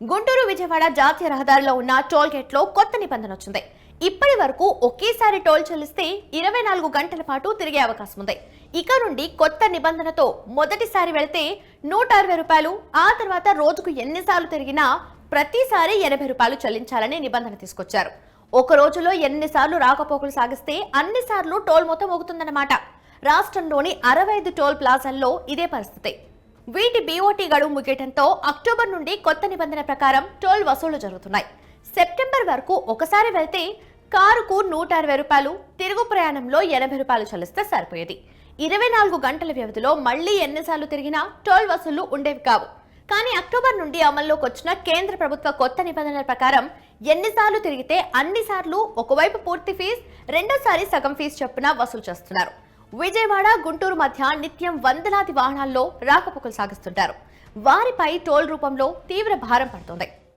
గుంటూరు విజయవాడ జాతీయ రహదారిలో ఉన్న టోల్లో కొత్త నిబంధన వచ్చింది. ఇప్పటి వరకు ఒకేసారి టోల్ చెల్లిస్తే ఇరవై నాలుగు గంటల పాటు తిరిగే అవకాశం ఉంది. ఇక నుండి కొత్త నిబంధనతో మొదటిసారి వెళ్తే నూట అరవై రూపాయలు ఆ తర్వాత రోజుకు ఎన్నిసార్లు తిరిగినా ప్రతిసారి ఎనభై రూపాయలు చెల్లించాలని నిబంధన తీసుకొచ్చారు. ఒక రోజులో ఎన్నిసార్లు రాకపోకలు సాగిస్తే అన్నిసార్లు టోల్ మొత్తం మోగుతుందన్నమాట. రాష్ట్రంలోని అరవై ఐదు టోల్ ప్లాజాల్లో ఇదే పరిస్థితి. వీటి బీఓటీ గడువు ముగియటంతో అక్టోబర్ నుండి కొత్త నిబంధన ప్రకారం టోల్ వసూళ్ళు జరుగుతున్నాయి. సెప్టెంబర్ వరకు ఒకసారి వెళ్తే కారుకు నూట అరవై రూపాయలు తిరుగు ప్రయాణంలో ఎనభై రూపాయలు చెల్లిస్తే సరిపోయేది. ఇరవై నాలుగు గంటల వ్యవధిలో మళ్ళీ ఎన్నిసార్లు తిరిగినా టోల్ వసూళ్ళు ఉండేవి కావు. కానీ అక్టోబర్ నుండి అమల్లోకి వచ్చిన కేంద్ర ప్రభుత్వ కొత్త నిబంధనల ప్రకారం ఎన్నిసార్లు తిరిగితే అన్నిసార్లు ఒకవైపు పూర్తి ఫీజు రెండోసారి సగం ఫీజు చొప్పున వసూలు చేస్తున్నారు. విజయవాడ గుంటూరు మధ్య నిత్యం వందలాది వాహనాల్లో రాకపోకలు సాగిస్తుంటారు. వారిపై టోల్ రూపంలో తీవ్ర భారం పడుతుంది.